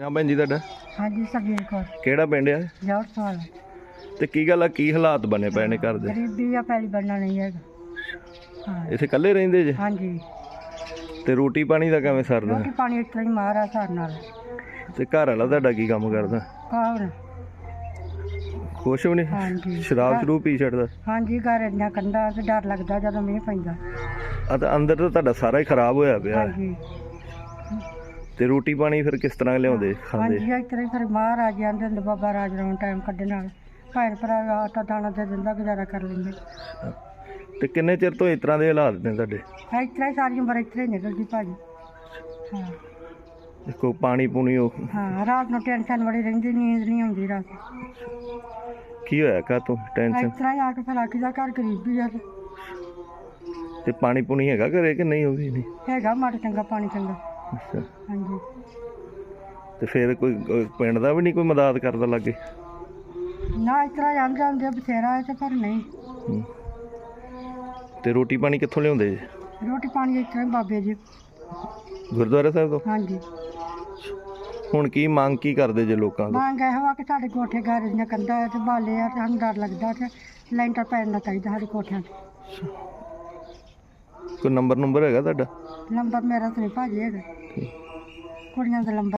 ਨਾ ਭੈਣ ਜੀ ਤੁਹਾਡਾ? ਹਾਂਜੀ ਸਬੀਰ ਕੌਰ। ਕਿਹੜਾ ਪਿੰਡ ਆ? ਜੋਰ ਸਵਾਲ ਤੇ ਕੀ ਗੱਲ ਆ ਕੀ ਹਾਲਾਤ ਬਣੇ ਪਏ ਨੇ ਘਰ ਦੇ? ਗਰੀਬੀ ਆ ਪੈਲੀ ਬਣਨਾ ਨਹੀਂ ਹੈਗਾ। ਹਾਂ। ਇੱਥੇ ਇਕੱਲੇ ਰਹਿੰਦੇ ਜੇ? ਹਾਂਜੀ। ਤੇ ਰੋਟੀ ਪਾਣੀ ਦਾ ਕਿਵੇਂ ਸਰਦਾ? ਰੋਟੀ ਪਾਣੀ ਤਰ੍ਹਾਂ ਹੀ ਮਾਰਾ ਸਾਰ ਨਾਲ। ਤੇ ਘਰ ਵਾਲਾ ਤੁਹਾਡਾ ਕੀ ਕੰਮ ਕਰਦਾ? ਕੌਣ ਕੁਛ ਵੀ ਨਹੀਂ? ਹਾਂਜੀ। ਸ਼ਰਾਬ ਸ਼ਰੂ ਪੀ ਛੱਡਦਾ? ਹਾਂਜੀ ਘਰ ਇੰਨਾ ਕੰਦਾ ਤੇ ਡਰ ਲੱਗਦਾ ਜਦੋਂ ਮੀਂਹ ਪੈਂਦਾ। ਆ ਤਾਂ ਅੰਦਰ ਤਾਂ ਤੁਹਾਡਾ ਸਾਰਾ ਹੀ ਖਰਾਬ ਹੋਇਆ ਪਿਆ। ਹਾਂਜੀ। ਤੇ ਰੋਟੀ ਪਾਣੀ ਫਿਰ ਕਿਸ ਤਰ੍ਹਾਂ ਲਿਆਉਂਦੇ ਖਾਂਦੇ? ਹਾਂਜੀ ਇਸ ਤਰ੍ਹਾਂ ਹੀ ਫਿਰ ਮਹਾਰਾਜ ਜਾਂਦੇ ਹੁੰਦੇ ਬਾਬਾ ਰਾਜ ਰਾਉਣ ਟਾਈਮ ਕੱਢਣ ਨਾਲ। ਭੈਣ ਭਰਾ ਆਟਾ ਦਾਣਾ ਦੇ ਦਿੰਦਾ ਗੁਜ਼ਾਰਾ ਕਰ ਲੈਂਦੇ। ਤੇ ਕਿੰਨੇ ਚਿਰ ਤੋਂ ਇਸ ਤਰ੍ਹਾਂ ਦੇ ਹਾਲਾਤ ਨੇ ਤੁਹਾਡੇ? ਇਸ ਤਰ੍ਹਾਂ ਹੀ ਸਾਰੀ ਉਮਰ ਇਸ ਤਰ੍ਹਾਂ ਹੀ ਨਿਕਲਦੀ ਭਾਜੀ। ਹਾਂ। ਕੋਈ ਪਾਣੀ ਪੂਣੀ ਉਹ ਹਾਂ ਰਾਤ ਨੂੰ ਟੈਨਸ਼ਨ ਬੜੀ ਰਹਿੰਦੀ ਨੀਂਦ ਨਹੀਂ ਆਉਂਦੀ ਰਾਤ। ਕੀ ਹੋਇਆ ਕਾ ਤੂੰ ਇਸ ਟੈਨਸ਼ਨ ਤਰ੍ਹਾਂ ਹੀ ਆ ਕੇ ਫਿਰ ਆਖੀਦਾ ਘਰ ਗਰੀਬੀ ਆ। ਤੇ ਤੇ ਪਾਣੀ ਪੂਣੀ ਹੈਗਾ ਘਰੇ ਕਿ ਨਹੀਂ ਉਹ ਵੀ ਨਹੀਂ? ਹੈਗਾ ਮਾੜਾ ਚੰਗਾ ਪਾਣੀ ਚੰਗਾ। ਅੱਛਾ। ਹਾਂਜੀ। ਤੇ ਫਿਰ ਕੋਈ ਪਿੰਡ ਦਾ ਵੀ ਨਹੀਂ ਕੋਈ ਮਦਦ ਕਰਦਾ ਲੱਗੇ? ਨਾ ਇਸ ਤਰ੍ਹਾਂ ਜਾਂਦੇ ਜਾਂਦੇ ਬਥੇਰਾ ਹੈ ਤੇ ਪਰ ਨਹੀਂ। ਤੇ ਰੋਟੀ ਪਾਣੀ ਕਿੱਥੋਂ ਲਿਆਉਂਦੇ ਜੀ? ਰੋਟੀ ਪਾਣੀ ਇਸ ਤਰ੍ਹਾਂ ਹੀ ਬਾਬੇ ਜੀ। ਗੁਰਦੁਆਰਾ ਸਾਹਿਬ ਤੋਂ? ਹਾਂਜੀ। ਹੁਣ ਕੀ ਮੰਗ ਕੀ ਕਰਦੇ ਜੇ ਲੋਕਾਂ ਤੋਂ? ਮੰਗ ਇਹੋ ਆ ਕਿ ਸਾਡੇ ਕੋਠੇ ਘਰ ਦੀਆਂ ਕੰਧਾਂ ਤੇ ਬਾਲੇ ਆ ਤੇ ਸਾਨੂੰ ਡਰ ਲੱਗਦਾ ਤੇ ਲੈਂਟਰ ਪੈਣਾ ਚਾਹੀਦਾ ਸਾਡੇ ਕੋਠਿਆਂ ਤੇ। ਕੋਈ ਨੰਬਰ ਨੰਬਰ ਹੈਗਾ ਤੁਹਾਡਾ? ਨੰਬਰ ਮੇਰਾ ਤੇ ਨਹੀਂ ਭਾਜੀ ਹੈਗਾ। ਕੁੜੀਆਂ ਦਾ ਨੰਬਰ